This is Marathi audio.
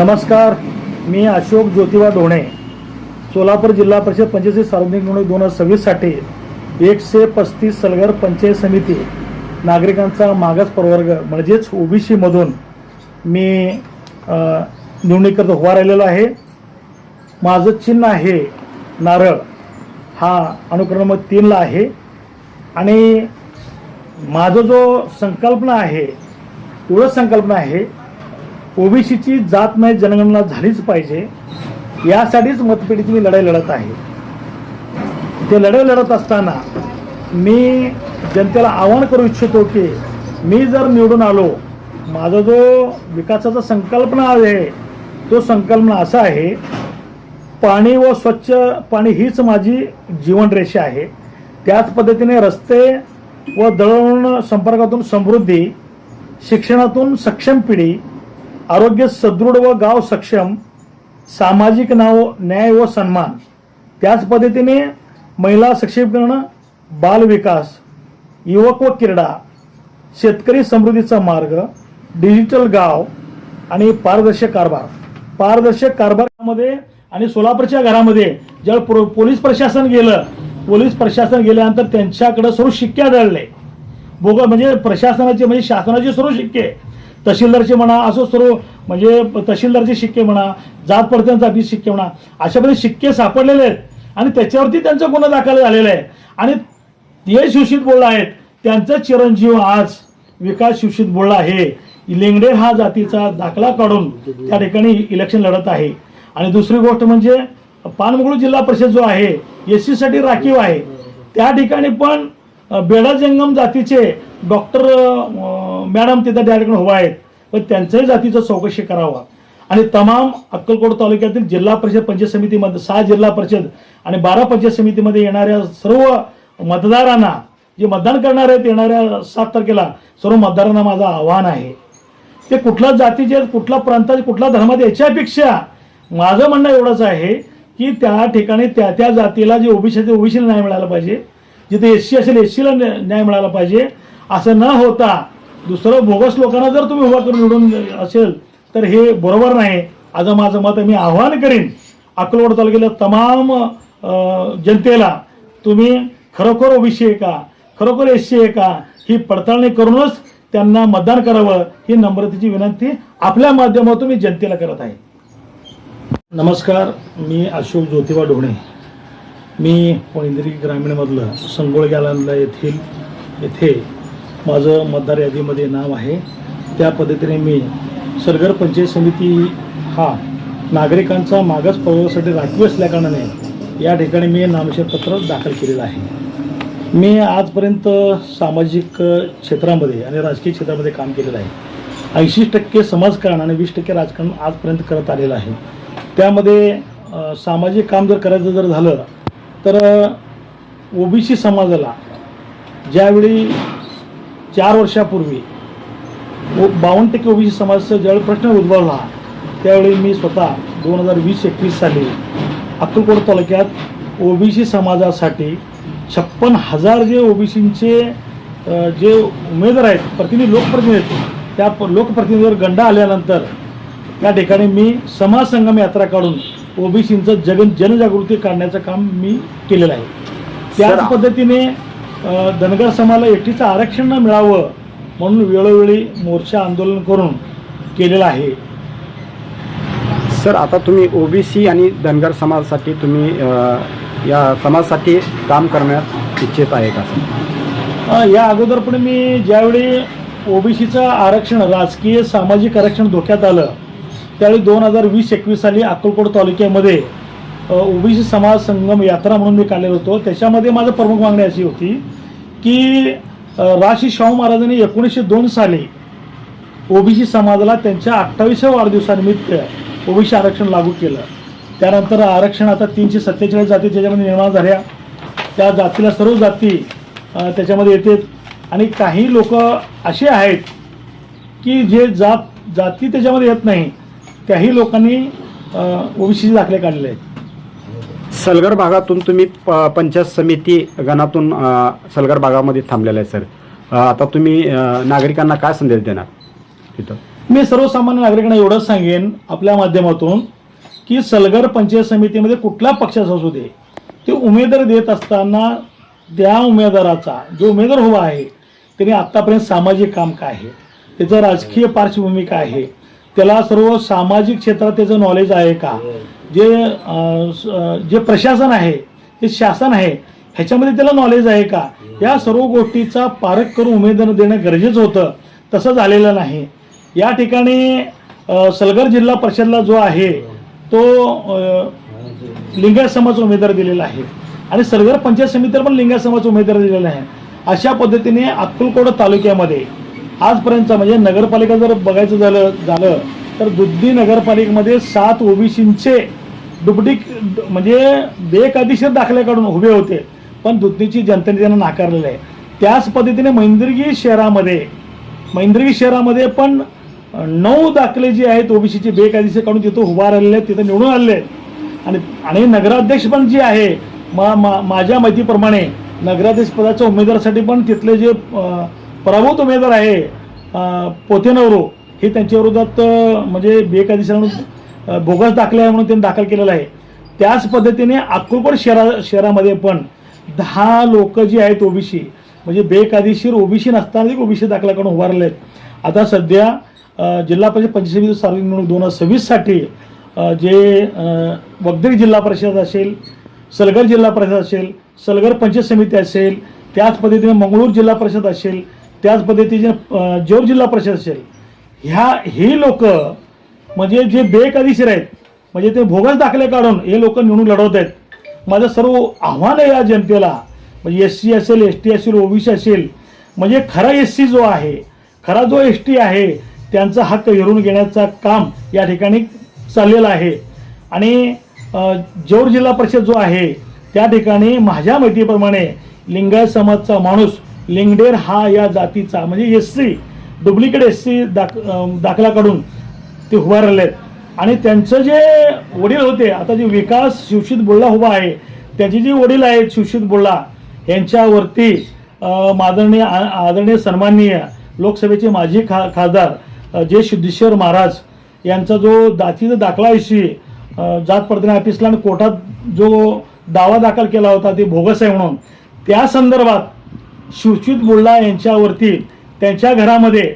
नमस्कार मी अशोक ज्योतिबा ढोणे. सोलापूर जिल्हा परिषद पंचायत सार्वजनिक निवडणूक दोन हजार सव्वीससाठी एकशे पस्तीस सलगर पंचायत समिती नागरिकांचा मागास प्रवर्ग म्हणजेच ओबीसीमधून मी निवडणुकीकरता उभा राहिलेलो आहे. माझं चिन्ह आहे नारळ. हा अनुक्रम तीनला आहे. आणि माझं जो संकल्पना आहे एवढंच संकल्पना आहे ओबीसीची जात नाही जनगणना झालीच पाहिजे. यासाठीच मतपेढीची मी लढाई लढत आहे. ते लढाई लढत असताना मी जनतेला आवाहन करू इच्छितो की मी जर निवडून आलो माझा जो विकासाचा संकल्पना आहे तो संकल्पना असा आहे पाणी व स्वच्छ पाणी हीच माझी जीवनरेषा आहे. त्याच पद्धतीने रस्ते व दळण संपर्कातून समृद्धी शिक्षणातून सक्षम पिढी आरोग्य सदृढ व गाव सक्षम सामाजिक नाव न्याय व सन्मान. त्याच पद्धतीने महिला सक्षमीकरण बालविकास युवक व क्रीडा शेतकरी समृद्धीचा मार्ग डिजिटल गाव आणि पारदर्शक कारभार. पारदर्शक कारभारामध्ये आणि सोलापूरच्या घरामध्ये ज्यावेळी प्रो पोलीस प्रशासन गेलं पोलीस प्रशासन गेल्यानंतर त्यांच्याकडे सर्व शिक्के आढळले. भोग म्हणजे प्रशासनाचे म्हणजे शासनाचे सर्व शिक्के. तहसीलदारचे म्हणा असं सर्व म्हणजे तहसीलदारचे शिक्के म्हणा जात पडत्यांचा जाती शिक्के म्हणा अशा पद्धती शिक्के सापडलेले आहेत. आणि त्याच्यावरती त्यांचा गुन्हा दाखल झालेला आहे. आणि ते शिवशीत बोलला आहेत त्यांचा चिरंजीव आज विकास शिवशीत बोलला आहे. लेंगडे हा जातीचा दाखला काढून त्या ठिकाणी इलेक्शन लढत आहे. आणि दुसरी गोष्ट म्हणजे पानमुगळू जिल्हा परिषद जो आहे एस सीसाठी राखीव आहे. त्या ठिकाणी पण बेडा जंगम जातीचे डॉक्टर मॅडम तिथं त्या ठिकाणी उभा आहेत. पण त्यांच्याही जातीचं चौकशी करावा. आणि तमाम अक्कलकोट तालुक्यातील जिल्हा परिषद पंचायत समितीमध्ये सहा जिल्हा परिषद आणि बारा पंचायत समितीमध्ये येणाऱ्या सर्व मतदारांना जे मतदान करणार आहेत येणाऱ्या सात तारखेला सर्व मतदारांना माझं आव्हान आहे. ते कुठल्या जातीचे कुठल्या प्रांताचे कुठल्या धर्माचे याच्यापेक्षा माझं म्हणणं एवढंच आहे की त्या ठिकाणी त्या त्या जातीला जे ओबीसी ते ओबीसीला न्याय मिळाला पाहिजे. जिथे एस सी असेल एस सीला न्याय मिळाला पाहिजे. असं न होता दुसरं बोगस लोकांना जर तुम्ही उभा करून निवडून असेल तर हे बरोबर नाही. आज माझं मत मी आव्हान करीन अक्कलकोट तालुक्यातल्या तमाम जनतेला तुम्ही खरोखर ओबीसी आहे का? खरोखर एस सी आहे का? ही पडताळणी करूनच त्यांना मतदान करावं ही नम्रतेची विनंती आपल्या माध्यमातून मी जनतेला करत आहे. नमस्कार मी अशोक ज्योतिबा डोणे मी पैंदरी ग्रामीणमधलं संगोळग्याला येथील येथे माझं मतदार यादीमध्ये नाव आहे. त्या पद्धतीने मी सरगर पंचायत समिती हा नागरिकांचा मागास प्रवर्गासाठी राखीव असल्याकारणाने या ठिकाणी मी नामशेरपत्र दाखल केलेलं आहे. मी आजपर्यंत सामाजिक क्षेत्रामध्ये आणि राजकीय क्षेत्रामध्ये काम केलेलं आहे. ऐंशी टक्के समाजकारण आणि वीस टक्के राजकारण आजपर्यंत करत आलेलं आहे. त्यामध्ये सामाजिक काम जर करायचं जर झालं तर ओबीसी समाजाला ज्यावेळी चार वर्षापूर्वी. ओ बावन्न टक्के ओबीसी समाजाचा ज्यावेळी प्रश्न उद्भवला त्यावेळी मी स्वतः दोन हजार वीस एकवीस साली अक्कलकोट तालुक्यात ओबीसी समाजासाठी छप्पन हजार जे ओबीसींचे जे उमेदवार आहेत प्रतिनिधी लोकप्रतिनिधी आहेत त्या लोकप्रतिनिधीवर गंडा आल्यानंतर या ठिकाणी मी समाज संगम यात्रा काढून ओबीसींचं जगन जनजागृती काढण्याचं काम मी केलेलं आहे. त्याच पद्धतीने धनगर समाजाला एकटीचं आरक्षण न मिळावं म्हणून वेळोवेळी मोर्चा आंदोलन करून केलेलं आहे. सर आता तुम्ही ओबीसी आणि धनगर समाजासाठी तुम्ही या समाजासाठी काम करण्यात इच्छित आहे का या अगोदर पण मी ज्यावेळी ओबीसीचं आरक्षण राजकीय सामाजिक आरक्षण धोक्यात आलं त्यावेळी दोन हजार वीस एकवीस साली अक्कलकोट तालुक्यामध्ये ओबीसी समाज संगम यात्रा म्हणून मी काढलेलो होतो. त्याच्यामध्ये माझं प्रमुख मागणी अशी होती की राशी शाहू महाराजांनी एकोणीसशे दोन साली ओबीसी समाजाला त्यांच्या अठ्ठावीसव्या वाढदिवसानिमित्त ओबीसी आरक्षण लागू केलं. त्यानंतर आरक्षण आता तीनशे सत्तेचाळीस जाती त्याच्यामध्ये निर्माण झाल्या. त्या जातीला सर्व जाती त्याच्यामध्ये येतात आणि काही लोक असे आहेत की जे जात जाती त्याच्यामध्ये येत नाही त्याही लोकांनी ओबीसी दाखले काढलेले आहेत. सलगर भागातून तुम्ही प पंचायत समिती गणातून सलगर भागामध्ये थांबलेला आहे सर. आता तुम्ही नागरिकांना काय संदेश देणार तिथं? मी सर्वसामान्य नागरिकांना एवढंच सांगेन आपल्या माध्यमातून की सलगर पंचायत समितीमध्ये कुठला पक्षाचा असू दे ते उमेदवार देत असताना त्या उमेदवाराचा जो उमेदवार हवा आहे त्याने आत्तापर्यंत सामाजिक काम काय आहे त्याचं राजकीय पार्श्वभूमी काय आहे त्याला सर्व सामाजिक क्षेत्रात त्याचं नॉलेज आहे का? जे स- अं, जे प्रशासन आहे जे शासन आहे ह्याच्यामध्ये त्याला नॉलेज आहे का? या सर्व गोष्टीचा पारख करून उमेदवार देणं गरजेचं होतं. तसं झालेलं नाही. या ठिकाणी सलगर जिल्हा परिषदला जो आहे तो लिंगायत समाज उमेदवार दिलेला आहे. आणि सलगर पंचायत समितीला पण लिंगायत समाज उमेदवार दिलेला आहे. अशा पद्धतीने अक्कलकोट तालुक्यामध्ये आजपर्यंतचा म्हणजे नगरपालिका जर बघायचं झालं झालं तर दुद्धी नगरपालिकेमध्ये सात ओबीसींचे डुबडीक म्हणजे बेकायदेशीर दाखले काढून उभे होते. पण दुधनीची जनतेने त्यांना नाकारलेलं आहे. त्याच पद्धतीने मैंद्रगी शहरामध्ये मैंद्रगी शहरामध्ये पण नऊ दाखले जे आहेत ओबीसीचे बेकायदेशीर काढून तिथं उभा राहिलेले आहेत तिथं निवडून आलेले आहेत. आणि आणि नगराध्यक्ष पण जे आहे मा मा माझ्या माहितीप्रमाणे नगराध्यक्ष पदाच्या उमेदवारासाठी पण तिथले जे पराभूत उमेदवार आहे अ, पोतेनवरो हे त्यांच्या विरोधात म्हणजे बेकायदेशीर म्हणून बोगस दाखले आहे म्हणून त्यांनी दाखल केलेला आहे. त्याच पद्धतीने अक्कलकोट शहरा शहरामध्ये पण दहा लोक जी आहेत ओबीसी म्हणजे बेकायदेशीर ओबीसी नसताना ओबीसी दाखला करून उभारले आहेत आता सध्या जिल्हा परिषद पंचवीस समिती सार्वजनिक निवडणूक दोन हजार सव्वीससाठी जे वगदरी जिल्हा परिषद असेल सलगर जिल्हा परिषद असेल सलगर पंचायत समिती असेल त्याच पद्धतीने मंगळूर जिल्हा परिषद असेल त्याच पद्धतीने जोर जिल्हा परिषद असेल ह्या ही लोक म्हणजे जे बेकायदेशीर आहेत म्हणजे ते भोगस दाखले काढून हे लोक निवडून लढवत आहेत. माझं सर्व आव्हान आहे या जनतेला म्हणजे एस सी असेल एस टी असेल ओबीसी असेल म्हणजे खरा एस सी जो आहे खरा जो एस टी आहे त्यांचा हक्क हिरून घेण्याचं काम या ठिकाणी चाललेलं आहे. आणि जोर जिल्हा परिषद जो आहे त्या ठिकाणी माझ्या माहितीप्रमाणे लिंगायत समाजचा माणूस लिंगडेर हा या जातीचा म्हणजे S C duplicate S C दाख दाखला काढून ते उभा राहिले आहेत आणि त्यांचं जे वडील होते आता जे विकास शिवशित बोल्ला उभा आहे त्याचे जे वडील आहेत शिवशित बोल्ला यांच्यावरती मादरणीय आ- आदरणीय सन्माननीय लोकसभेचे माजी खा खासदार जे सिद्धेश्वर महाराज यांचा जो जातीचा दाखला विषयी जात पडताना ऑफिसला आणि कोर्टात जो दावा दाखल केला होता ते बोगस आहे म्हणून त्या संदर्भात शिवच्युत बुल्ला यांच्यावरती त्यांच्या घरामध्ये